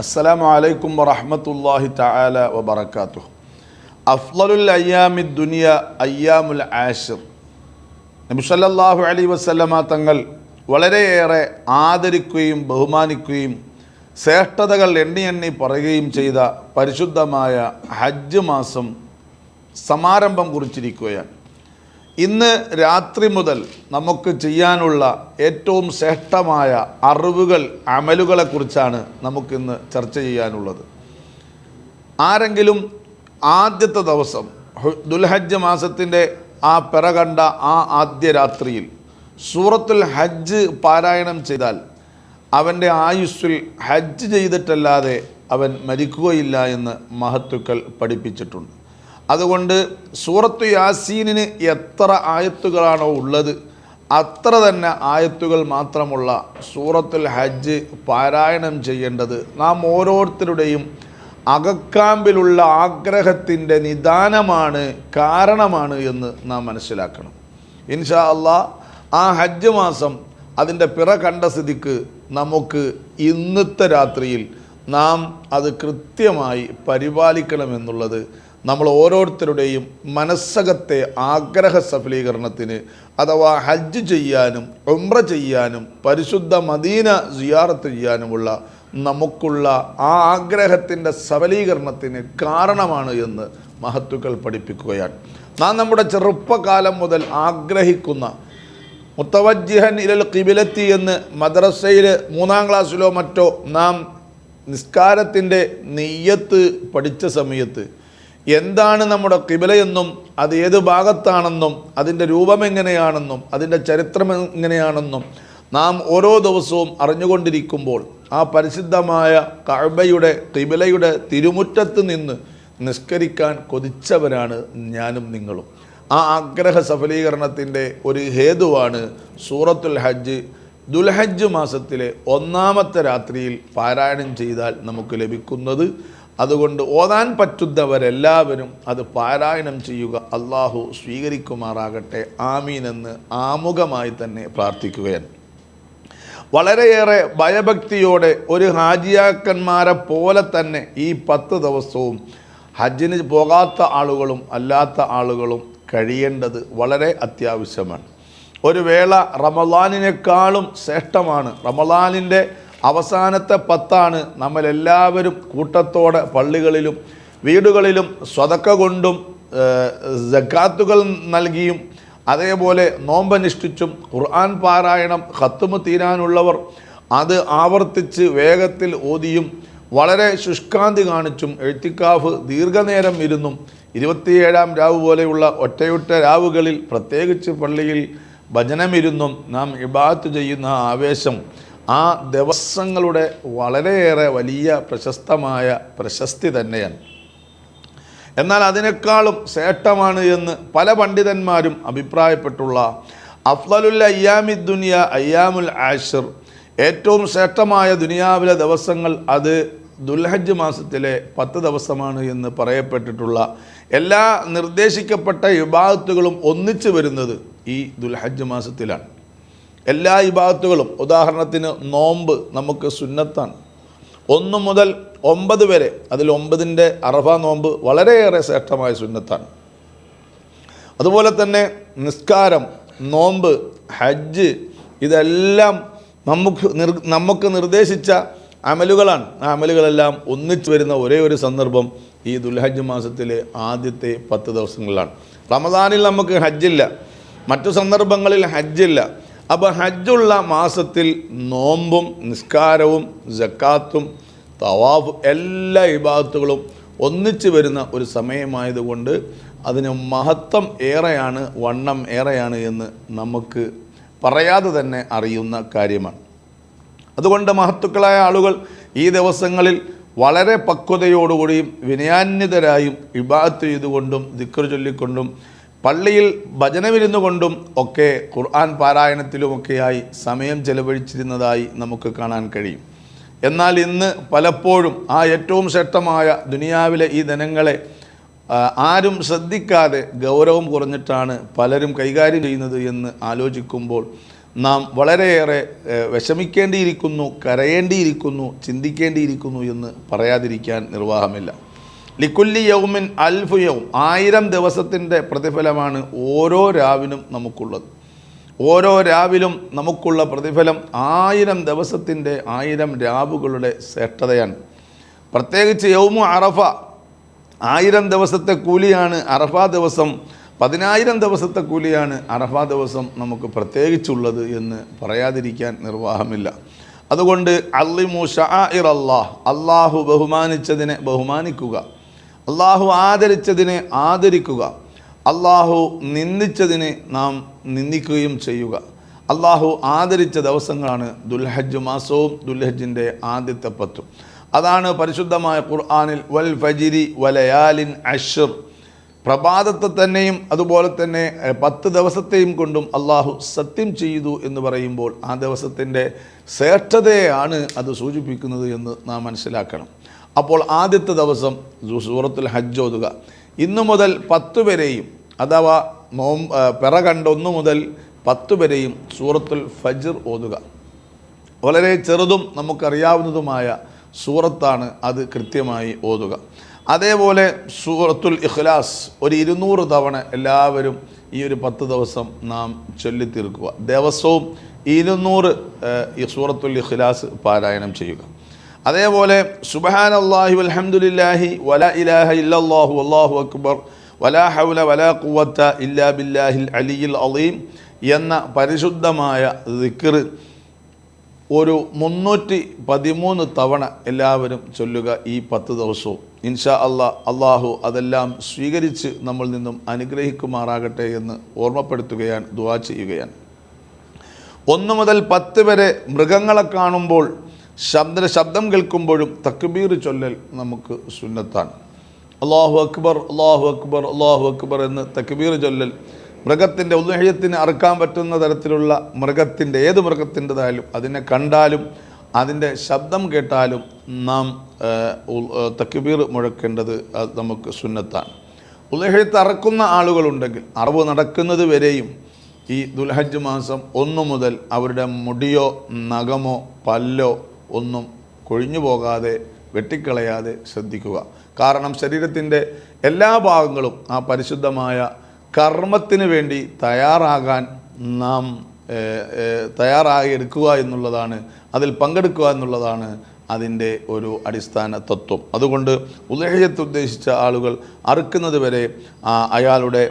അസ്സലാമു അലൈക്കും വറഹമത്തല്ലാഹി തആല വബറകാതുഹു. അഫ്ളലുൽ അയ്യാമി ദുനിയ അയ്യാമുൽ ആഷിർ. നബി സല്ലല്ലാഹു അലൈഹി വസല്ലമ തങ്ങൾ വളരെയേറെ ആദരിക്കുകയും ബഹുമാനിക്കുകയും ശ്രേഷ്ഠതകൾ എണ്ണി എണ്ണി പറയുകയും ചെയ്ത പരിശുദ്ധമായ ഹജ്ജ് മാസം സമാരംഭം കുറിച്ചിരിക്കുകയാണ്. ഇന്ന് രാത്രി മുതൽ നമുക്ക് ചെയ്യാനുള്ള ഏറ്റവും ശ്രേഷ്ഠമായ അറിവുകൾ അമലുകളെക്കുറിച്ചാണ് നമുക്കിന്ന് ചർച്ച ചെയ്യാനുള്ളത്. ആരെങ്കിലും ആദ്യത്തെ ദിവസം ദുൽഹജ്ജ് മാസത്തിന്റെ ആ പിറ കണ്ട ആ ആദ്യ രാത്രിയിൽ സൂറത്തുൽ ഹജ്ജ് പാരായണം ചെയ്താൽ അവന്റെ ആയുസ്സിൽ ഹജ്ജ് ചെയ്തിട്ടല്ലാതെ അവൻ മരിക്കുകയില്ല എന്ന് മഹത്തുക്കൾ പഠിപ്പിച്ചിട്ടുണ്ട്. അതുകൊണ്ട് സൂറത്തു യാസീനിന് എത്ര ആയത്തുകളാണോ ഉള്ളത് അത്ര തന്നെ ആയത്തുകൾ മാത്രമുള്ള സൂറത്തുൽ ഹജ്ജ് പാരായണം ചെയ്യേണ്ടത്. നാം ഓരോരുത്തരുടെയും അകക്കാമ്പിലുള്ള ആഗ്രഹത്തിന്റെ നിദാനമാണ് കാരണമാണ് എന്ന് നാം മനസ്സിലാക്കണം. ഇൻഷാ അള്ളാ ആ ഹജ്ജ് മാസം അതിന്റെ പിറ കണ്ട സ്ഥിതിക്ക് നമുക്ക് ഇന്നത്തെ രാത്രിയിൽ നാം അത് കൃത്യമായി പരിപാലിക്കണമെന്നുള്ളത് നമ്മൾ ഓരോരുത്തരുടെയും മനസ്സകത്തെ ആഗ്രഹ സഫലീകരണത്തിന് അഥവാ ഹജ്ജ് ചെയ്യാനും ഉംറ ചെയ്യാനും പരിശുദ്ധ മദീന സിയാറത്ത് ചെയ്യാനുമുള്ള നമുക്കുള്ള ആ ആഗ്രഹത്തിന്റെ സഫലീകരണത്തിന് കാരണമാണ് എന്ന് മഹത്തുക്കൾ പഠിപ്പിക്കുകയാണ്. നാം നമ്മുടെ ചെറുപ്പകാലം മുതൽ ആഗ്രഹിക്കുന്ന മുത്തവജ്ജിഹൻ ഇലൽ കിബിലത്തി എന്ന് മദ്രസയിൽ മൂന്നാം ക്ലാസ്സിലോ മറ്റോ നാം നിസ്കാരത്തിന്റെ നെയ്യത്ത് പഠിച്ച സമയത്ത് എന്താണ് നമ്മുടെ കിബിലയെന്നും അത് ഏത് ഭാഗത്താണെന്നും അതിന്റെ രൂപം എങ്ങനെയാണെന്നും അതിന്റെ ചരിത്രം എങ്ങനെയാണെന്നും നാം ഓരോ ദിവസവും അറിഞ്ഞുകൊണ്ടിരിക്കുമ്പോൾ ആ പരിശുദ്ധമായ കഴബയുടെ കിബിലയുടെ തിരുമുറ്റത്ത് നിന്ന് നിസ്കരിക്കാൻ കൊതിച്ചവരാണ് ഞാനും നിങ്ങളും. ആ ആഗ്രഹ സഫലീകരണത്തിന്റെ ഒരു ഹേതുവാണ് സൂറത്തുൽ ഹജ്ജ്. ദുൽഹജ്ജ് മാസത്തിലെ ഒന്നാമത്തെ രാത്രിയിൽ പാരായണം ചെയ്താൽ നമുക്ക് ലഭിക്കുന്നത് അതുകൊണ്ട് ഓതാൻ പറ്റുന്നവരെല്ലാവരും അത് പാരായണം ചെയ്യുക. അള്ളാഹു സ്വീകരിക്കുമാറാകട്ടെ. ആമീൻ എന്ന് ആമുഖമായി തന്നെ പ്രാർത്ഥിക്കുകയാണ്. വളരെയേറെ ഭയഭക്തിയോടെ ഒരു ഹാജിയാക്കന്മാരെ പോലെ തന്നെ ഈ പത്ത് ദിവസവും ഹജ്ജിന് പോകാത്ത ആളുകളും അല്ലാത്ത ആളുകളും കഴിയേണ്ടത് വളരെ അത്യാവശ്യമാണ്. ഒരു വേള റമലാനിനേക്കാളും ശ്രേഷ്ഠമാണ്. റമലാനിന്റെ അവസാനത്തെ പത്താണ് നമ്മളെല്ലാവരും കൂട്ടത്തോടെ പള്ളികളിലും വീടുകളിലും സ്വതക്ക കൊണ്ടും ജക്കാത്തുകൾ നൽകിയും അതേപോലെ നോമ്പനുഷ്ഠിച്ചും ഖുർആൻ പാരായണം ഖത്തുമ് തീരാനുള്ളവർ അത് ആവർത്തിച്ച് വേഗത്തിൽ ഓതിയും വളരെ ശുഷ്കാന്തി കാണിച്ചും എഴുത്തിക്കാഫ് ദീർഘനേരം ഇരുന്നും ഇരുപത്തിയേഴാം രാവ് പോലെയുള്ള ഒറ്റയൊറ്റ രാവുകളിൽ പ്രത്യേകിച്ച് പള്ളിയിൽ ഭജനമിരുന്നും നാം ഇബാത്ത് ചെയ്യുന്ന ആവേശം ആ ദിവസങ്ങളുടെ വളരെയേറെ വലിയ പ്രശസ്തമായ പ്രശസ്തി തന്നെയാണ്. എന്നാൽ അതിനേക്കാളും ശ്രേഷ്ഠമാണ് എന്ന് പല പണ്ഡിതന്മാരും അഭിപ്രായപ്പെട്ടുള്ള അഫ്ലലുൽ അയ്യാമി ദുനിയ അയ്യാമുൽ ആഷിർ ഏറ്റവും ശ്രേഷ്ഠമായ ദുനിയാവിലെ ദിവസങ്ങൾ അത് ദുൽഹജ് മാസത്തിലെ പത്ത് ദിവസമാണ് എന്ന് പറയപ്പെട്ടിട്ടുള്ള എല്ലാ നിർദ്ദേശിക്കപ്പെട്ട വിഭാഗത്തുകളും ഒന്നിച്ചു വരുന്നത് ഈ ദുൽഹജ് മാസത്തിലാണ്. എല്ലാ വിഭാഗത്തുകളും ഉദാഹരണത്തിന് നോമ്പ് നമുക്ക് സുന്നത്താണ്. ഒന്ന് മുതൽ ഒമ്പത് വരെ അതിൽ ഒമ്പതിന്റെ അറഫ നോമ്പ് വളരെയേറെ ശ്രേഷ്ഠമായ സുന്നത്താണ്. അതുപോലെ തന്നെ നിസ്കാരം നോമ്പ് ഹജ്ജ് ഇതെല്ലാം നമുക്ക് നമുക്ക് നിർദ്ദേശിച്ച അമലുകളാണ്. ആ അമലുകളെല്ലാം ഒന്നിച്ചു വരുന്ന ഒരേ ഒരു സന്ദർഭം ഈ ദുൽഹജ്ജ് മാസത്തിലെ ആദ്യത്തെ പത്ത് ദിവസങ്ങളിലാണ്. റമദാനിൽ നമുക്ക് ഹജ്ജില്ല. മറ്റു സന്ദർഭങ്ങളിൽ ഹജ്ജില്ല. അപ്പോൾ ഹജ്ജുള്ള മാസത്തിൽ നോമ്പും നിസ്കാരവും ജക്കാത്തും തവാഫ് എല്ലാ ഇബാദത്തുകളും ഒന്നിച്ചു വരുന്ന ഒരു സമയമായതുകൊണ്ട് അതിന് മഹത്വം ഏറെയാണ് വണ്ണം ഏറെയാണ് എന്ന് നമുക്ക് പറയാതെ തന്നെ അറിയുന്ന കാര്യമാണ്. അതുകൊണ്ട് മഹത്തുക്കളായ ആളുകൾ ഈ ദിവസങ്ങളിൽ വളരെ പക്വതയോടുകൂടിയും വിനയാന്യതരായും ഇബാത്ത് ചെയ്തുകൊണ്ടും ദിക്കർ ചൊല്ലിക്കൊണ്ടും പള്ളിയിൽ ഭജനമിരുന്നു കൊണ്ടും ഒക്കെ ഖുർആൻ പാരായണത്തിലുമൊക്കെയായി സമയം ചെലവഴിച്ചിരുന്നതായി നമുക്ക് കാണാൻ കഴിയും. എന്നാൽ ഇന്ന് പലപ്പോഴും ആ ഏറ്റവും ശക്തമായ ദുനിയാവിലെ ഈ ധനങ്ങളെ ആരും ശ്രദ്ധിക്കാതെ ഗൗരവം കുറഞ്ഞിട്ടാണ് പലരും കൈകാര്യം ചെയ്യുന്നത് എന്ന് ആലോചിക്കുമ്പോൾ നാം വളരെയേറെ വിഷമിക്കേണ്ടിയിരിക്കുന്നു കരയേണ്ടിയിരിക്കുന്നു ചിന്തിക്കേണ്ടിയിരിക്കുന്നു എന്ന് പറയാതിരിക്കാൻ നിർവാഹമില്ല. ലിക്കുല്ലി യൗമിൻ അൽഫു യൗം. ആയിരം ദിവസത്തിന്റെ പ്രതിഫലമാണ് ഓരോ രാവിലും നമുക്കുള്ളത്. ഓരോ രാവിലും നമുക്കുള്ള പ്രതിഫലം ആയിരം ദിവസത്തിന്റെ ആയിരം രാവുകളുടെ ശ്രേഷ്ഠതയാണ്. പ്രത്യേകിച്ച് യൗമു അറഫ ആയിരം ദിവസത്തെ കൂലിയാണ് അറഫ ദിവസം. പതിനായിരം ദിവസത്തെ കൂലിയാണ് അറഫ ദിവസം നമുക്ക് പ്രത്യേകിച്ചുള്ളത് എന്ന് പറയാതിരിക്കാൻ നിർവാഹമില്ല. അതുകൊണ്ട് അള്ളിമു ഷാഇർ അള്ളാഹ് അള്ളാഹു ബഹുമാനിച്ചതിനെ ബഹുമാനിക്കുക. അള്ളാഹു ആദരിച്ചതിനെ ആദരിക്കുക. അള്ളാഹു നിന്ദിച്ചതിനെ നാം നിന്ദിക്കുകയും ചെയ്യുക. അള്ളാഹു ആദരിച്ച ദിവസങ്ങളാണ് ദുൽഹജ് മാസവും ദുൽഹജിന്റെ ആദ്യത്തെ പത്തും. അതാണ് പരിശുദ്ധമായ ഖുർആാനിൽ വൽ ഫജിരി വലയാലിൻ അഷർ. പ്രഭാതത്തെ തന്നെയും അതുപോലെ തന്നെ പത്ത് ദിവസത്തെയും കൊണ്ടും അള്ളാഹു സത്യം ചെയ്തു എന്ന് പറയുമ്പോൾ ആ ദിവസത്തിന്റെ ശ്രേഷ്ഠതയാണ് അത് സൂചിപ്പിക്കുന്നത് എന്ന് നാം മനസ്സിലാക്കണം. അപ്പോൾ ആദ്യത്തെ ദിവസം സൂറത്തുൽ ഹജ്ജ് ഓതുക. ഇന്നു മുതൽ പത്ത് വരെയും അഥവാ നോം പിറ കണ്ടൊന്നു മുതൽ പത്ത് വരെയും സൂറത്തുൽ ഫജ്ർ ഓതുക. വളരെ ചെറുതും നമുക്കറിയാവുന്നതുമായ സൂറത്താണ് അത് കൃത്യമായി ഓതുക. അതേപോലെ സൂറത്തുൽ ഇഖ്ലാസ് ഒരു ഇരുന്നൂറ് തവണ എല്ലാവരും ഈ ഒരു പത്ത് ദിവസം നാം ചൊല്ലിത്തീർക്കുക. ദിവസവും ഇരുന്നൂറ് ഈ സൂറത്തുൽ ഇഖ്ലാസ് പാരായണം ചെയ്യുക. അതേപോലെ സുബഹാൻ അള്ളാഹി അലഹമുല്ലാഹി വല ഇലാഹ ഇല്ലാഹു അള്ളാഹു അക്ബർ വലാ ഹൗല വലാ കുവത്ത ഇല്ലാ ബില്ലാഹിൽ അലിയിൽ അലീം എന്ന പരിശുദ്ധമായ ദിക്കർ ഒരു മുന്നൂറ്റി പതിമൂന്ന് തവണ എല്ലാവരും ചൊല്ലുക ഈ പത്ത് ദിവസവും. ഇൻഷാ അള്ളാ അള്ളാഹു അതെല്ലാം സ്വീകരിച്ച് നമ്മൾ നിന്നും അനുഗ്രഹിക്കുമാറാകട്ടെ എന്ന് ഓർമ്മപ്പെടുത്തുകയാണ് ദുവാ ചെയ്യുകയാണ്. ഒന്ന് മുതൽ പത്ത് വരെ മൃഗങ്ങളെ കാണുമ്പോൾ ശബ്ദ ശബ്ദം കേൾക്കുമ്പോഴും തക്ബീർ ചൊല്ലൽ നമുക്ക് സുന്നത്താണ്. അള്ളാഹു അക്ബർ അള്ളാഹു അക്ബർ അള്ളാഹു അക്ബർ എന്ന് തക്ബീർ ചൊല്ലൽ. മൃഗത്തിന്റെ ഉദ്ഹയത്തിന് അറുക്കാൻ പറ്റുന്ന തരത്തിലുള്ള മൃഗത്തിന്റെ ഏത് മൃഗത്തിന്റെതായാലും അതിനെ കണ്ടാലും അതിന്റെ ശബ്ദം കേട്ടാലും നാം തക്ബീർ മുഴക്കേണ്ടത് നമുക്ക് സുന്നത്താണ്. ഉദ്ഹയത്ത് അറക്കുന്ന ആളുകളുണ്ടെങ്കിൽ അറിവ് നടക്കുന്നത് വരെയും ഈ ദുൽഹജ് മാസം ഒന്നു മുതൽ അവരുടെ മുടിയോ നഖമോ പല്ലോ ഒന്നും കൊഴിഞ്ഞു പോകാതെ വെട്ടിക്കളയാതെ ശ്രദ്ധിക്കുക. കാരണം ശരീരത്തിന്റെ എല്ലാ ഭാഗങ്ങളും ആ പരിശുദ്ധമായ കർമ്മത്തിന് വേണ്ടി തയ്യാറാകാൻ നാം ഏഹ്, ഏഹ്, തയ്യാറായി എടുക്കുക എന്നുള്ളതാണ് അതിൽ പങ്കെടുക്കുക എന്നുള്ളതാണ് അതിന്റെ ഒരു അടിസ്ഥാന തത്വം. അതുകൊണ്ട് ഉദഹയത്ത് ഉദ്ദേശിച്ച ആളുകൾ അറുക്കുന്നത് വരെ അയാളുടെ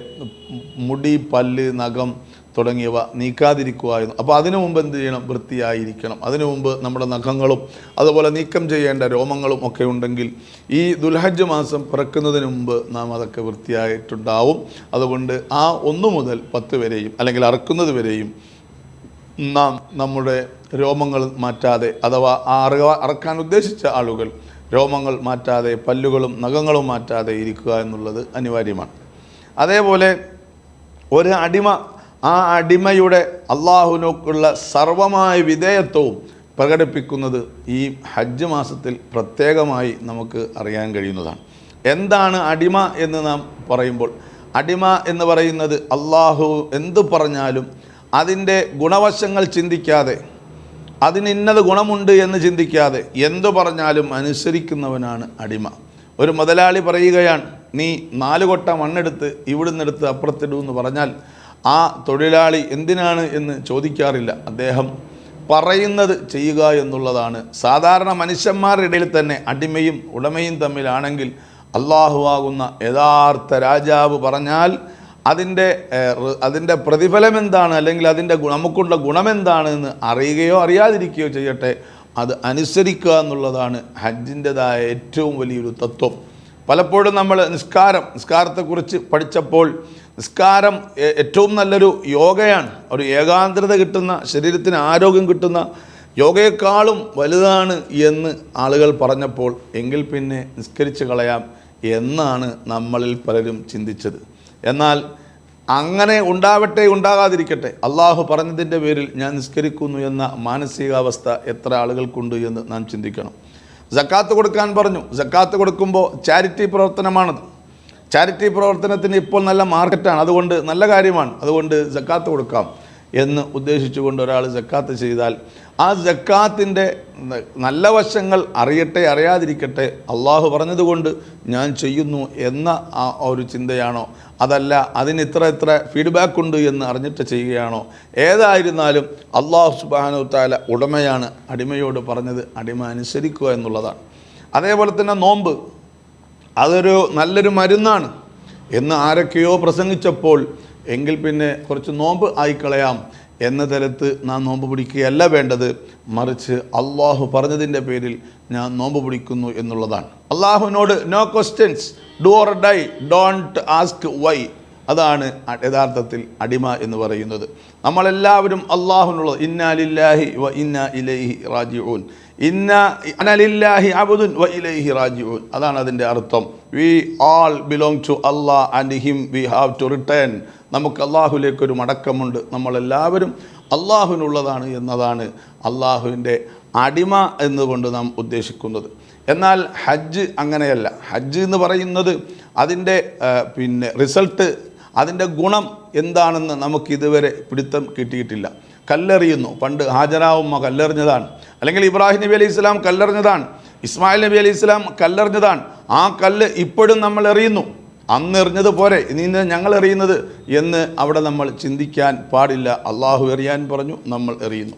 മുടി പല്ല് നഖം തുടങ്ങിയവ നീക്കാതിരിക്കുക എന്ന്. അപ്പോൾ അതിനു മുമ്പ് എന്ത് ചെയ്യണം? വൃത്തിയായിരിക്കണം. അതിനു മുമ്പ് നമ്മുടെ നഖങ്ങളും അതുപോലെ നീക്കം ചെയ്യേണ്ട രോമങ്ങളും ഒക്കെ ഉണ്ടെങ്കിൽ ഈ ദുൽഹജ്ജ് മാസം പിറക്കുന്നതിന് മുമ്പ് നാം അതൊക്കെ വൃത്തിയായിട്ടുണ്ടാവും. അതുകൊണ്ട് ആ ഒന്ന് മുതൽ പത്ത് വരെയും അല്ലെങ്കിൽ അറക്കുന്നത് വരെയും നാം നമ്മുടെ രോമങ്ങൾ മാറ്റാതെ അഥവാ ആ അറുക അറക്കാൻ ഉദ്ദേശിച്ച ആളുകൾ രോമങ്ങൾ മാറ്റാതെ പല്ലുകളും നഖങ്ങളും മാറ്റാതെ ഇരിക്കുക എന്നുള്ളത് അനിവാര്യമാണ്. അതേപോലെ ഒരു അടിമ ആ അടിമയുടെ അള്ളാഹുനോക്കുള്ള സർവമായ വിധേയത്വവും പ്രകടിപ്പിക്കുന്നത് ഈ ഹജ്ജ് മാസത്തിൽ പ്രത്യേകമായി നമുക്ക് അറിയാൻ കഴിയുന്നതാണ്. എന്താണ് അടിമ എന്ന് നാം പറയുമ്പോൾ അടിമ എന്ന് പറയുന്നത് അള്ളാഹു എന്തു പറഞ്ഞാലും അതിന്റെ ഗുണവശങ്ങൾ ചിന്തിക്കാതെ അതിന് ഇന്നത് ഗുണമുണ്ട് എന്ന് ചിന്തിക്കാതെ എന്തു പറഞ്ഞാലും അനുസരിക്കുന്നവനാണ് അടിമ. ഒരു മുതലാളി പറയുകയാണ് നീ നാല് കൊട്ട മണ്ണെടുത്ത് ഇവിടുന്നെടുത്ത് അപ്പുറത്തിടൂ എന്ന് പറഞ്ഞാൽ ആ തൊഴിലാളി എന്തിനാണ് എന്ന് ചോദിക്കാറില്ല. അദ്ദേഹം പറയുന്നത് ചെയ്യുക എന്നുള്ളതാണ്. സാധാരണ മനുഷ്യന്മാരുടെ ഇടയിൽ തന്നെ അടിമയും ഉടമയും തമ്മിലാണെങ്കിൽ അള്ളാഹുവാകുന്ന യഥാർത്ഥ രാജാവ് പറഞ്ഞാൽ അതിന്റെ അതിന്റെ പ്രതിഫലം എന്താണ്? അല്ലെങ്കിൽ അതിന്റെ നമുക്കുള്ള ഗുണമെന്താണ് എന്ന് അറിയുകയോ അറിയാതിരിക്കുകയോ ചെയ്യട്ടെ. അത് അനുസരിക്കുക എന്നുള്ളതാണ് ഹജ്ജിന്റെതായ ഏറ്റവും വലിയൊരു തത്വം. പലപ്പോഴും നമ്മൾ നിസ്കാരം നിസ്കാരത്തെക്കുറിച്ച് പഠിച്ചപ്പോൾ നിസ്കാരം ഏറ്റവും നല്ലൊരു യോഗയാണ്. ഒരു ഏകാഗ്രത കിട്ടുന്ന ശരീരത്തിന് ആരോഗ്യം കിട്ടുന്ന യോഗയെക്കാളും വലുതാണ് എന്ന് ആളുകൾ പറഞ്ഞപ്പോൾ എങ്കിൽ പിന്നെ നിസ്കരിച്ച് കളയാം എന്നാണ് നമ്മളിൽ പലരും ചിന്തിച്ചത്. എന്നാൽ അങ്ങനെ ഉണ്ടാവട്ടെ ഉണ്ടാകാതിരിക്കട്ടെ അള്ളാഹു പറഞ്ഞതിന്റെ പേരിൽ ഞാൻ നിസ്കരിക്കുന്നു എന്ന മാനസികാവസ്ഥ എത്ര ആളുകൾക്കുണ്ട് എന്ന് നാം ചിന്തിക്കണം. ജക്കാത്ത് കൊടുക്കാൻ പറഞ്ഞു. ജക്കാത്ത് കൊടുക്കുമ്പോൾ ചാരിറ്റി പ്രവർത്തനമാണത്. ചാരിറ്റി പ്രവർത്തനത്തിന് ഇപ്പോൾ നല്ല മാർക്കറ്റാണ്. അതുകൊണ്ട് നല്ല കാര്യമാണ്. അതുകൊണ്ട് ജക്കാത്ത് കൊടുക്കാം എന്ന് ഉദ്ദേശിച്ചുകൊണ്ട് ഒരാൾ ജക്കാത്ത് ചെയ്താൽ ആ ജക്കാത്തിന്റെ നല്ല വശങ്ങൾ അറിയട്ടെ അറിയാതിരിക്കട്ടെ അള്ളാഹു പറഞ്ഞതുകൊണ്ട് ഞാൻ ചെയ്യുന്നു എന്ന ആ ഒരു ചിന്തയാണോ? അതല്ല അതിന് ഇത്ര ഇത്ര ഫീഡ്ബാക്ക് ഉണ്ട് എന്ന് അറിഞ്ഞിട്ട് ചെയ്യുകയാണോ? ഏതായിരുന്നാലും അള്ളാഹു സുബാനു താല ഉടമയാണ് അടിമയോട് പറഞ്ഞത് അടിമ അനുസരിക്കുക എന്നുള്ളതാണ്. അതേപോലെ തന്നെ നോമ്പ്. അതൊരു നല്ലൊരു മരുന്നാണ് എന്ന് ആരൊക്കെയോ പ്രസംഗിച്ചപ്പോൾ എങ്കിൽ പിന്നെ കുറച്ച് നോമ്പ് ആയിക്കളയാം എന്ന തരത്ത് നാം നോമ്പ് പിടിക്കുകയല്ല വേണ്ടത്. മറിച്ച് അള്ളാഹു പറഞ്ഞതിന്റെ പേരിൽ ഞാൻ നോമ്പ് പിടിക്കുന്നു എന്നുള്ളതാണ്. അള്ളാഹുവിനോട് no questions do or die don't ask why അതാണ് യഥാർത്ഥത്തിൽ അടിമ എന്ന് പറയുന്നത്. നമ്മളെല്ലാവരും അള്ളാഹുനുള്ളത് ഇന്നാലില്ലാഹി വ ഇന്ന ഇലൈഹി റാജിഊൻ. ഇന്ന അനലില്ലാഹി അബുദുൻ വ ഇലൈഹി റാജിഊൻ. അതാണ് അതിന്റെ അർത്ഥം. We all belong to Allah and him we have to return നമുക്ക് അള്ളാഹുലേക്ക് ഒരു മടക്കമുണ്ട്. നമ്മളെല്ലാവരും അള്ളാഹുവിനുള്ളതാണ് എന്നതാണ് അള്ളാഹുവിന്റെ അടിമ എന്നുകൊണ്ട് നാം ഉദ്ദേശിക്കുന്നത്. എന്നാൽ ഹജ്ജ് അങ്ങനെയല്ല. ഹജ്ജ് എന്ന് പറയുന്നത് അതിന്റെ പിന്നെ റിസൾട്ട് അതിന്റെ ഗുണം എന്താണെന്ന് നമുക്കിതുവരെ പിടുത്തം കിട്ടിയിട്ടില്ല. കല്ലെറിയുന്നു. പണ്ട് ഹാജരാവുമ്മ കല്ലെറിഞ്ഞതാണ്. അല്ലെങ്കിൽ ഇബ്രാഹിം നബി അലൈഹി ഇസ്ലാം കല്ലെറിഞ്ഞതാണ്. ഇസ്മായിൽ നബി അലൈഹി ഇസ്ലാം കല്ലെറിഞ്ഞതാണ്. ആ കല്ല് ഇപ്പോഴും നമ്മൾ എറിയുന്നു. അന്ന് എറിഞ്ഞത് ഇനി ഇന്ന് ഞങ്ങൾ എറിയുന്നത് എന്ന് അവിടെ നമ്മൾ ചിന്തിക്കാൻ പാടില്ല. അള്ളാഹു എറിയാൻ പറഞ്ഞു നമ്മൾ എറിയുന്നു.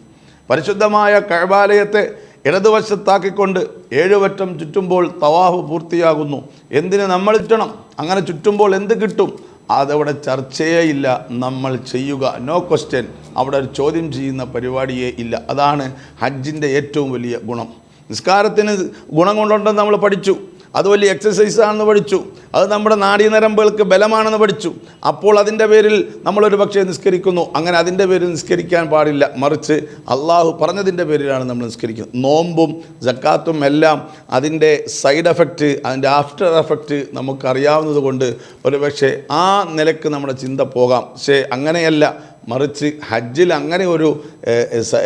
പരിശുദ്ധമായ കഴബാലയത്തെ ഇടതുവശത്താക്കിക്കൊണ്ട് ഏഴുവറ്റം ചുറ്റുമ്പോൾ തവാഫ് പൂർത്തിയാകുന്നു. എന്തിന് നമ്മൾ ചുറ്റണം? അങ്ങനെ ചുറ്റുമ്പോൾ എന്ത് കിട്ടും? അതവിടെ ചർച്ചയേ ഇല്ല. നമ്മൾ ചെയ്യുക. നോ ക്വസ്റ്റ്യൻ അവിടെ ഒരു ചോദ്യം ചെയ്യുന്ന പരിപാടിയേ ഇല്ല. അതാണ് ഹജ്ജിന്റെ ഏറ്റവും വലിയ ഗുണം. നിസ്കാരത്തിന് ഗുണം കൊണ്ടുണ്ടെന്ന് നമ്മൾ പഠിച്ചു. അത് വലിയ എക്സസൈസാണെന്ന് പഠിച്ചു. അത് നമ്മുടെ നാഡീനരമ്പുകൾക്ക് ബലമാണെന്ന് പഠിച്ചു. അപ്പോൾ അതിന്റെ പേരിൽ നമ്മളൊരു പക്ഷേ നിസ്കരിക്കുന്നു. അങ്ങനെ അതിന്റെ പേരിൽ നിസ്കരിക്കാൻ പാടില്ല. മറിച്ച് അള്ളാഹു പറഞ്ഞതിന്റെ പേരിലാണ് നമ്മൾ നിസ്കരിക്കുന്നത്. നോമ്പും ജക്കാത്തും എല്ലാം അതിന്റെ സൈഡ് എഫക്റ്റ് അതിന്റെ ആഫ്റ്റർ എഫക്റ്റ് നമുക്കറിയാവുന്നത് കൊണ്ട് ഒരു പക്ഷേ ആ നിലയ്ക്ക് നമ്മുടെ ചിന്ത പോകാം. പക്ഷേ അങ്ങനെയല്ല. മറിച്ച് ഹജ്ജിൽ അങ്ങനെ ഒരു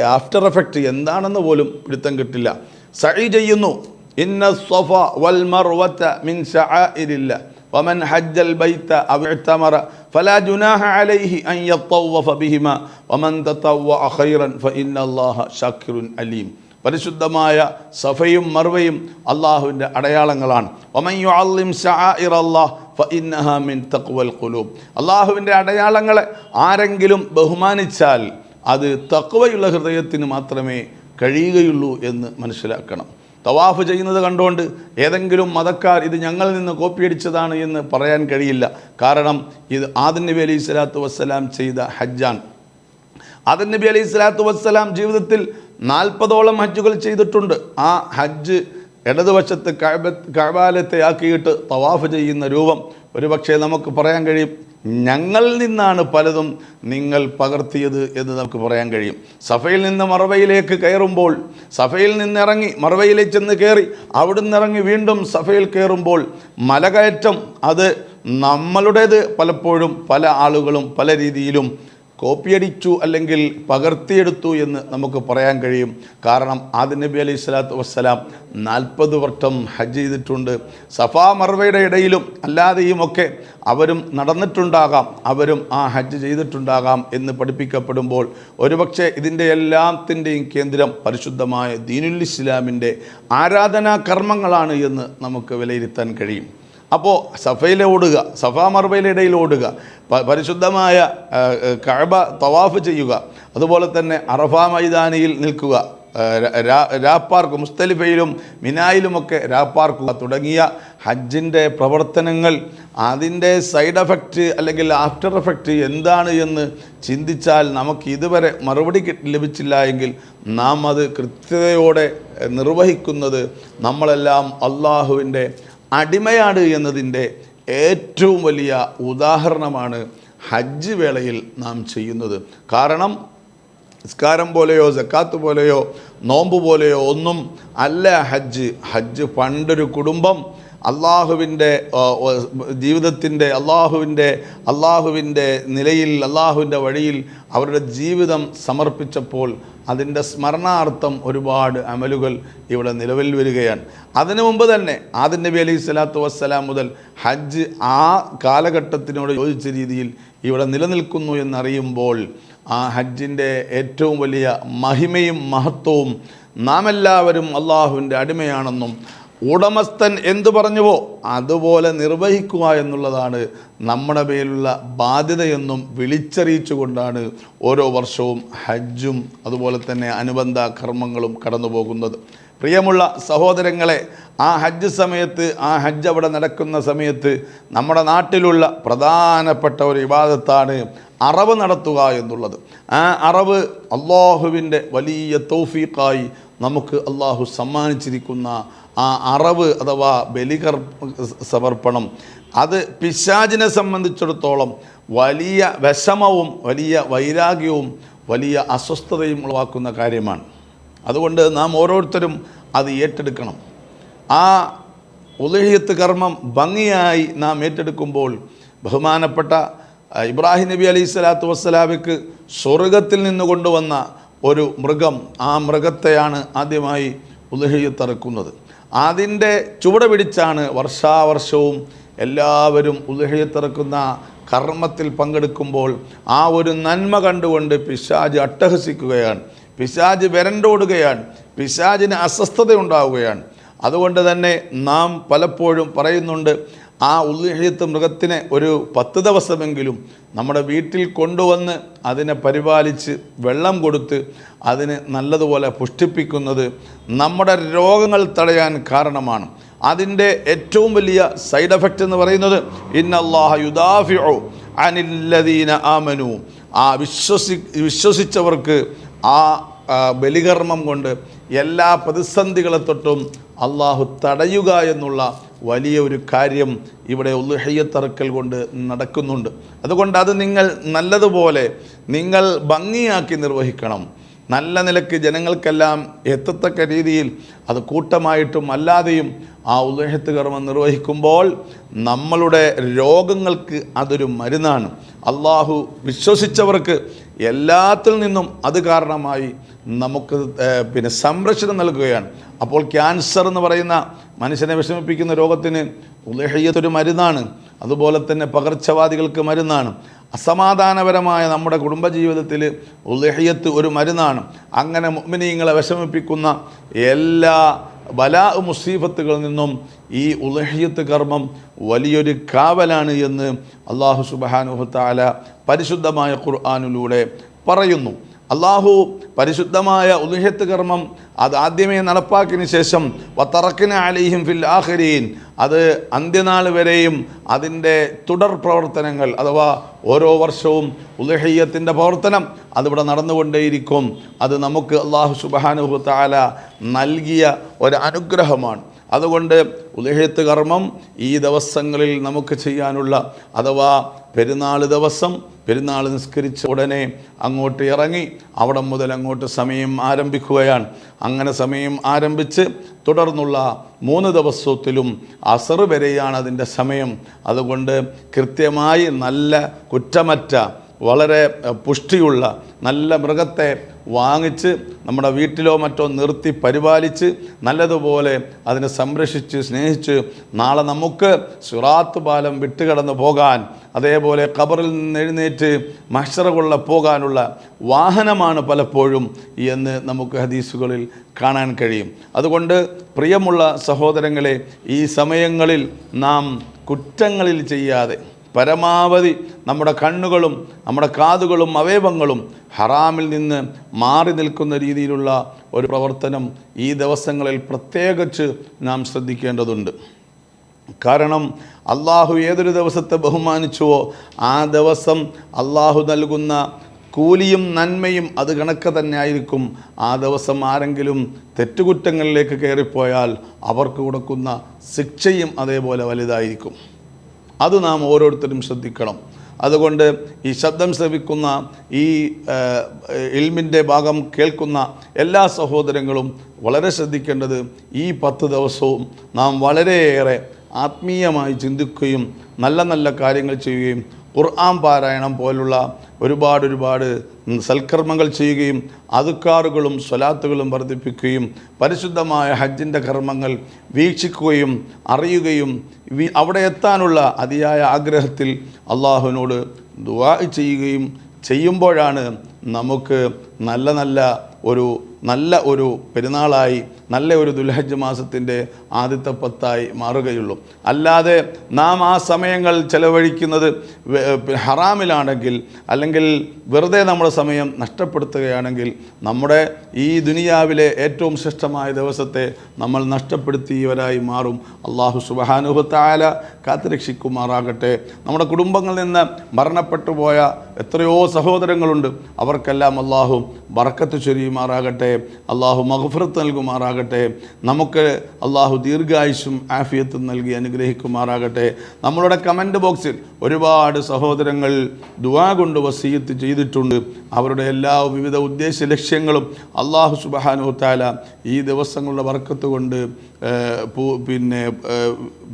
ആഫ്റ്റർ എഫക്റ്റ് എന്താണെന്ന് പോലും പിടുത്തം കിട്ടില്ല. സഴി ചെയ്യുന്നു. ഇന്ന സ്വഫ വൽ മർവത മിൻ ഷആഇരില്ല വമൻ ഹജ്ജൽ ബൈത അവ ഇഅ്തമറ ഫലാ ജുനാഹ അലൈഹി അൻ യത്തവഫ ബിഹിമ. വമൻ തതവവ ഖൈറൻ ഫഇന്നല്ലാഹ ശാക്കിറുൻ അലീം. പരിശുദ്ധമായ സഫയും മർവയും അള്ളാഹുവിന്റെ അടയാളങ്ങളാണ്. ഒമയ്യു അള്ളിം ഷാഇർ അള്ളാഹ് മിൻ തഖ്വൽ ഖുലൂബ്. അള്ളാഹുവിന്റെ അടയാളങ്ങളെ ആരെങ്കിലും ബഹുമാനിച്ചാൽ അത് തക്വയുള്ള ഹൃദയത്തിന് മാത്രമേ കഴിയുകയുള്ളൂ എന്ന് മനസ്സിലാക്കണം. തവാഫ് ചെയ്യുന്നത് കണ്ടുകൊണ്ട് ഏതെങ്കിലും മതക്കാർ ഇത് ഞങ്ങളിൽ നിന്ന് കോപ്പിയടിച്ചതാണ് എന്ന് പറയാൻ കഴിയില്ല. കാരണം ഇത് ആദൻ നബി അലൈഹി സ്വലാത്തു വസ്സലാം ചെയ്ത ഹജ്ജാൻ ആദൻ നബി അലൈഹി സ്വലാത്തു വസ്സലാം ജീവിതത്തിൽ നാൽപ്പതോളം ഹജ്ജുകൾ ചെയ്തിട്ടുണ്ട്. ആ ഹജ്ജ് ഇടതുവശത്ത് കഅബ കഅബാലത്തെ ആക്കിയിട്ട് തവാഫ് ചെയ്യുന്ന രൂപം ഒരുപക്ഷെ നമുക്ക് പറയാൻ കഴിയും. ഞങ്ങളിൽ നിന്നാണ് പലതും നിങ്ങൾ പകർത്തിയത് എന്ന് നമുക്ക് പറയാൻ കഴിയും. സഫയിൽ നിന്ന് മറവയിലേക്ക് കയറുമ്പോൾ സഫയിൽ നിന്നിറങ്ങി മറവയിലേക്ക് ചെന്ന് കയറി അവിടുന്ന് ഇറങ്ങി വീണ്ടും സഫയിൽ കയറുമ്പോൾ മലകയറ്റം അത് നമ്മളുടേത് പലപ്പോഴും പല ആളുകളും പല രീതിയിലും കോപ്പിയടിച്ചു അല്ലെങ്കിൽ പകർത്തിയെടുത്തു എന്ന് നമുക്ക് പറയാൻ കഴിയും. കാരണം ആദി നബി അലൈഹി സ്വലാത്തു വസ്സലാം നാൽപ്പത് വർഷം ഹജ്ജ് ചെയ്തിട്ടുണ്ട്. സഫാ മർവയുടെ ഇടയിലും അല്ലാതെയുമൊക്കെ അവരും നടന്നിട്ടുണ്ടാകാം. അവരും ആ ഹജ്ജ് ചെയ്തിട്ടുണ്ടാകാം എന്ന് പഠിപ്പിക്കപ്പെടുമ്പോൾ ഒരുപക്ഷെ ഇതിന്റെ എല്ലാത്തിന്റെയും കേന്ദ്രം പരിശുദ്ധമായ ദീനുൽ ഇസ്ലാമിന്റെ ആരാധനാ കർമ്മങ്ങളാണ് എന്ന് നമുക്ക് വിലയിരുത്താൻ കഴിയും. അപ്പോൾ സഫയിൽ ഓടുക സഫാ മർബയിലെ ഇടയിൽ ഓടുക പരിശുദ്ധമായ കഅബ തവാഫ് ചെയ്യുക അതുപോലെ തന്നെ അറഫാ മൈതാനിയിൽ നിൽക്കുക രാപ്പാർക്ക് മുസ്തലിഫയിലും മിനായിലുമൊക്കെ രാപ്പാർക്കുക തുടങ്ങിയ ഹജ്ജിന്റെ പ്രവർത്തനങ്ങൾ അതിന്റെ സൈഡ് എഫക്റ്റ് അല്ലെങ്കിൽ ആഫ്റ്റർ എഫക്റ്റ് എന്താണ് എന്ന് ചിന്തിച്ചാൽ നമുക്ക് ഇതുവരെ മറുപടി ലഭിച്ചില്ല എങ്കിൽ നാം അത് കൃത്യതയോടെ നിർവഹിക്കുന്നത് നമ്മളെല്ലാം അള്ളാഹുവിന്റെ അടിമയാണ് എന്നതിന്റെ ഏറ്റവും വലിയ ഉദാഹരണമാണ് ഹജ്ജ് വേളയിൽ നാം ചെയ്യുന്നത്. കാരണം നിസ്കാരം പോലെയോ സക്കാത്ത് പോലെയോ നോമ്പ് പോലെയോ ഒന്നും അല്ല ഹജ്ജ്. ഹജ്ജ് പണ്ടൊരു കുടുംബം അള്ളാഹുവിന്റെ ജീവിതത്തിന്റെ അള്ളാഹുവിന്റെ അള്ളാഹുവിന്റെ നിലയിൽ അള്ളാഹുവിന്റെ വഴിയിൽ അവരുടെ ജീവിതം സമർപ്പിച്ചപ്പോൾ അതിന്റെ സ്മരണാർത്ഥം ഒരുപാട് അമലുകൾ ഇവിടെ നിലവിൽ വരികയാണ്. അതിനു മുമ്പ് തന്നെ ആദിൻ നബി അലൈഹി സ്വലാത്തു വസ്സലാം മുതൽ ഹജ്ജ് ആ കാലഘട്ടത്തിനോട് യോജിച്ച രീതിയിൽ ഇവിടെ നിലനിൽക്കുന്നു എന്നറിയുമ്പോൾ ആ ഹജ്ജിന്റെ ഏറ്റവും വലിയ മഹിമയും മഹത്വവും നാം എല്ലാവരും അള്ളാഹുവിന്റെ അടിമയാണെന്നും ഉടമസ്ഥൻ എന്തു പറഞ്ഞുവോ അതുപോലെ നിർവഹിക്കുക എന്നുള്ളതാണ് നമ്മുടെ മേലുള്ള ബാധ്യതയെന്നും വിളിച്ചറിയിച്ചുകൊണ്ടാണ് ഓരോ വർഷവും ഹജ്ജും അതുപോലെ തന്നെ അനുബന്ധ കർമ്മങ്ങളും കടന്നു പോകുന്നത് പ്രിയമുള്ള സഹോദരങ്ങളെ ആ ഹജ്ജ് സമയത്ത് ആ ഹജ്ജ് അവിടെ നടക്കുന്ന സമയത്ത് നമ്മുടെ നാട്ടിലുള്ള പ്രധാനപ്പെട്ട ഒരു വിവാദത്താണ് അറവ് നടത്തുക എന്നുള്ളത്. ആ അറവ് അള്ളാഹുവിന്റെ വലിയ തൗഫീഖായി നമുക്ക് അള്ളാഹു സമ്മാനിച്ചിരിക്കുന്ന ആ അറവ് അഥവാ ബലികർ സമർപ്പണം അത് പിശാചിനെ സംബന്ധിച്ചിടത്തോളം വലിയ വിഷമവും വലിയ വൈരാഗ്യവും വലിയ അസ്വസ്ഥതയും ഉളവാക്കുന്ന കാര്യമാണ്. അതുകൊണ്ട് നാം ഓരോരുത്തരും അത് ഏറ്റെടുക്കണം. ആ ഉലഹിയത്ത് കർമ്മം ഭംഗിയായി നാം ഏറ്റെടുക്കുമ്പോൾ ബഹുമാനപ്പെട്ട ഇബ്രാഹിം നബി അലൈഹി സ്വലാത്തു വസ്സലാമിക്ക് സ്വർഗത്തിൽ നിന്ന് കൊണ്ടുവന്ന ഒരു മൃഗം ആ മൃഗത്തെയാണ് ആദ്യമായി ഉലഹിയത്തിറക്കുന്നത് അതിന്റെ ചുവട് പിടിച്ചാണ് വർഷാവർഷവും എല്ലാവരും ഉദഹയത്തിറക്കുന്ന കർമ്മത്തിൽ പങ്കെടുക്കുമ്പോൾ ആ ഒരു നന്മ കണ്ടുകൊണ്ട് പിശാജ് അട്ടഹസിക്കുകയാണ്. പിശാജ് വരണ്ടോടുകയാണ്. പിശാജിന് അസ്വസ്ഥത ഉണ്ടാവുകയാണ് അതുകൊണ്ട് തന്നെ നാം പലപ്പോഴും പറയുന്നുണ്ട് ആ ഉള്ളിഹ്യത്ത് മൃഗത്തിനെ ഒരു പത്ത് ദിവസമെങ്കിലും നമ്മുടെ വീട്ടിൽ കൊണ്ടുവന്ന് അതിനെ പരിപാലിച്ച് വെള്ളം കൊടുത്ത് അതിന് നല്ലതുപോലെ പുഷ്ടിപ്പിക്കുന്നത് നമ്മുടെ രോഗങ്ങൾ തടയാൻ കാരണമാണ്. അതിന്റെ ഏറ്റവും വലിയ സൈഡ് എഫക്റ്റ് എന്ന് പറയുന്നത് ഇന്നല്ലാഹ യുദാഫിഉ അനില്ലദീന ആമനു. ആ വിശ്വസി വിശ്വസിച്ചവർക്ക് ആ, ബലികർമ്മം കൊണ്ട് എല്ലാ പ്രതിസന്ധികളെ തൊട്ടും അള്ളാഹു തടയുക എന്നുള്ള വലിയ ഒരു കാര്യം ഇവിടെ ഉള്ളുഹയ്യത്തറക്കൽ കൊണ്ട് നടക്കുന്നുണ്ട്. അതുകൊണ്ട് അത് നിങ്ങൾ നല്ലതുപോലെ നിങ്ങൾ ഭംഗിയാക്കി നിർവഹിക്കണം. നല്ല നിലയ്ക്ക് ജനങ്ങൾക്കെല്ലാം എത്തത്തക്ക രീതിയിൽ അത് കൂട്ടമായിട്ടും അല്ലാതെയും ആ ഉദ്ദേഹത്ത് കർമ്മം നിർവഹിക്കുമ്പോൾ നമ്മളുടെ രോഗങ്ങൾക്ക് അതൊരു മരുന്നാണ്. അള്ളാഹു വിശ്വസിച്ചവർക്ക് എല്ലാത്തിൽ നിന്നും അത് കാരണമായി നമുക്ക് പിന്നെ സംരക്ഷണം നൽകുകയാണ്. അപ്പോൾ ക്യാൻസർ എന്ന് പറയുന്ന മനുഷ്യനെ വിഷമിപ്പിക്കുന്ന രോഗത്തിന് ഉലഹയ്യത്തൊരു മരുന്നാണ്. അതുപോലെ തന്നെ പകർച്ചവാദികൾക്ക് മരുന്നാണ്. അസമാധാനപരമായ നമ്മുടെ കുടുംബജീവിതത്തിൽ ഉലഹ്യത്ത് ഒരു മരുന്നാണ്. അങ്ങനെ മുഅ്മിനീങ്ങളെ വിഷമിപ്പിക്കുന്ന എല്ലാ ബലാ മുസീഫത്തുകളിൽ നിന്നും ഈ ഉലഹ്യത്ത് കർമ്മം വലിയൊരു കാവലാണ് എന്ന് അള്ളാഹു സുബാനുഹത്താല പരിശുദ്ധമായ ഖുർആാനിലൂടെ പറയുന്നു. അള്ളാഹു പരിശുദ്ധമായ ഉലുഹത്ത് കർമ്മം അത് ആദ്യമേ നടപ്പാക്കിയതിന് ശേഷം വത്തറക്കിന് അലിഹിം ഫിൽ ആഹരീൻ അത് അന്ത്യനാൾ വരെയും അതിന്റെ തുടർ പ്രവർത്തനങ്ങൾ അഥവാ ഓരോ വർഷവും ഉലഹയ്യത്തിന്റെ പ്രവർത്തനം അതിവിടെ നടന്നുകൊണ്ടേയിരിക്കും. അത് നമുക്ക് അള്ളാഹു സുബാനുഹു താല നൽകിയ ഒരു അനുഗ്രഹമാണ്. അതുകൊണ്ട് ഉദയത്ത് കർമ്മം ഈ ദിവസങ്ങളിൽ നമുക്ക് ചെയ്യാനുള്ള അഥവാ പെരുന്നാൾ ദിവസം പെരുന്നാൾ നിസ്കരിച്ച ഉടനെ അങ്ങോട്ട് ഇറങ്ങി അവിടെ മുതൽ അങ്ങോട്ട് സമയം ആരംഭിക്കുകയാണ്. അങ്ങനെ സമയം ആരംഭിച്ച് തുടർന്നുള്ള മൂന്ന് ദിവസത്തിലും അസർ വരെയാണ് അതിന്റെ സമയം. അതുകൊണ്ട് കൃത്യമായി നല്ല കുറ്റമറ്റ വളരെ പുഷ്ടിയുള്ള നല്ല മൃഗത്തെ വാങ്ങിച്ച് നമ്മുടെ വീട്ടിലോ മറ്റോ നിർത്തി പരിപാലിച്ച് നല്ലതുപോലെ അതിനെ സംരക്ഷിച്ച് സ്നേഹിച്ച് നാളെ നമുക്ക് സുറാത്ത് പാലം വിട്ടുകിടന്ന് പോകാൻ അതേപോലെ കബറിൽ നിന്ന് എഴുന്നേറ്റ് മഷറകൊള്ള പോകാനുള്ള വാഹനമാണ് പലപ്പോഴും എന്ന് നമുക്ക് ഹദീസുകളിൽ കാണാൻ കഴിയും. അതുകൊണ്ട് പ്രിയമുള്ള സഹോദരങ്ങളെ ഈ സമയങ്ങളിൽ നാം കുറ്റങ്ങളിൽ ചെയ്യാതെ പരമാവധി നമ്മുടെ കണ്ണുകളും നമ്മുടെ കാതുകളും അവയവങ്ങളും ഹറാമിൽ നിന്ന് മാറി നിൽക്കുന്ന രീതിയിലുള്ള ഒരു പ്രവർത്തനം ഈ ദിവസങ്ങളിൽ പ്രത്യേകിച്ച് നാം ശ്രദ്ധിക്കേണ്ടതുണ്ട്. കാരണം അള്ളാഹു ഏതൊരു ദിവസത്തെ ബഹുമാനിച്ചുവോ ആ ദിവസം അള്ളാഹു നൽകുന്ന കൂലിയും നന്മയും അത് കണക്ക് തന്നെ ആയിരിക്കും. ആ ദിവസം ആരെങ്കിലും തെറ്റുകുറ്റങ്ങളിലേക്ക് കയറിപ്പോയാൽ അവർക്ക് കൊടുക്കുന്ന ശിക്ഷയും അതേപോലെ വലുതായിരിക്കും. അത് നാം ഓരോരുത്തരും ശ്രദ്ധിക്കണം. അതുകൊണ്ട് ഈ ശബ്ദം ശ്രവിക്കുന്ന ഈ ഇൽമിന്റെ ഭാഗം കേൾക്കുന്ന എല്ലാ സഹോദരങ്ങളും വളരെ ശ്രദ്ധിക്കേണ്ടത് ഈ പത്ത് ദിവസവും നാം വളരെയേറെ ആത്മീയമായി ചിന്തിക്കുകയും നല്ല നല്ല കാര്യങ്ങൾ ചെയ്യുകയും ഖുർആൻ പാരായണം പോലുള്ള ഒരുപാട് ഒരുപാട് സൽക്കർമ്മങ്ങൾ ചെയ്യുകയും അതുക്കാറുകളും സ്വലാത്തുകളും വർദ്ധിപ്പിക്കുകയും പരിശുദ്ധമായ ഹജ്ജിന്റെ കർമ്മങ്ങൾ വീക്ഷിക്കുകയും അറിയുകയും അവിടെ എത്താനുള്ള അതിയായ ആഗ്രഹത്തിൽ അള്ളാഹുവിനോട് ദുവാ ചെയ്യുകയും ചെയ്യുമ്പോഴാണ് നമുക്ക് നല്ല നല്ല ഒരു നല്ല ഒരു പെരുന്നാളായി നല്ല ഒരു ദുൽഹജ് മാസത്തിന്റെ ആദ്യത്തെ പത്തായി മാറുകയുള്ളൂ. അല്ലാതെ നാം ആ സമയങ്ങൾ ചെലവഴിക്കുന്നത് ഹറാമിലാണെങ്കിൽ അല്ലെങ്കിൽ വെറുതെ നമ്മുടെ സമയം നഷ്ടപ്പെടുത്തുകയാണെങ്കിൽ നമ്മുടെ ഈ ദുനിയാവിലെ ഏറ്റവും ശ്രേഷ്ഠമായ ദിവസത്തെ നമ്മൾ നഷ്ടപ്പെടുത്തിയവരായി മാറും. അള്ളാഹു സുബാനുഭത്തായ കാത്തുരക്ഷിക്കുമാറാകട്ടെ. നമ്മുടെ കുടുംബങ്ങളിൽ നിന്ന് മരണപ്പെട്ടു പോയ എത്രയോ സഹോദരങ്ങളുണ്ട്. അവർക്കെല്ലാം അള്ളാഹു ബർക്കത്ത് ചൊരിയുമാറാകട്ടെ അള്ളാഹു മഹഫറത്ത് നൽകുമാറാകട്ടെ നമുക്ക് അള്ളാഹു ദീർഘായുഷും ആഫിയത്തും നൽകി അനുഗ്രഹിക്കുമാറാകട്ടെ. നമ്മളുടെ കമന്റ് ബോക്സിൽ ഒരുപാട് സഹോദരങ്ങൾ ദുവാ കൊണ്ട് വസീയത്ത് ചെയ്തിട്ടുണ്ട്. അവരുടെ എല്ലാ വിവിധ ഉദ്ദേശ ലക്ഷ്യങ്ങളും അള്ളാഹു സുബഹാനുത്താല താല ഈ ദിവസങ്ങളുടെ വർക്കത്ത് കൊണ്ട് പിന്നെ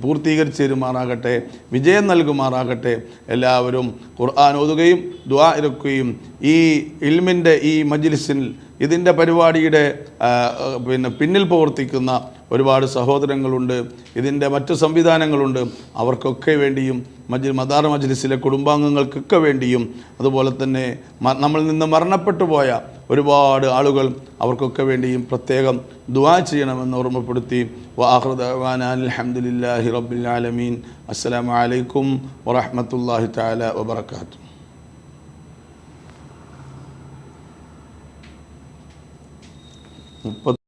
പൂർത്തീകരിച്ച് തരുമാറാകട്ടെ വിജയം നൽകുമാറാകട്ടെ. എല്ലാവരും ഖുർആൻ ഓതുകയും ദുആ ഇറക്കുകയും ഈ ഇൽമിന്റെ ഈ മജ്ലിസിൽ ഇതിന്റെ പരിപാടിയുടെ പിന്നെ പിന്നിൽ പ്രവർത്തിക്കുന്ന ഒരുപാട് സഹോദരങ്ങളുണ്ട് ഇതിന്റെ മറ്റു സംവിധാനങ്ങളുണ്ട്. അവർക്കൊക്കെ വേണ്ടിയും മജ് മദാർ മജ്ലിസിലെ കുടുംബാംഗങ്ങൾക്കൊക്കെ വേണ്ടിയും അതുപോലെ തന്നെ നമ്മളിൽ നിന്ന് മരണപ്പെട്ടു പോയ ഒരുപാട് ആളുകൾ അവർക്കൊക്കെ വേണ്ടിയും പ്രത്യേകം ദുവാ ചെയ്യണമെന്ന് ഓർമ്മപ്പെടുത്തി. വാഹൃദാൻ റബ്ബിൽ ആലമീൻ. അസ്സലാമു അലൈക്കും വറഹ്മത്തുള്ളാഹി തആല മുപ്പത്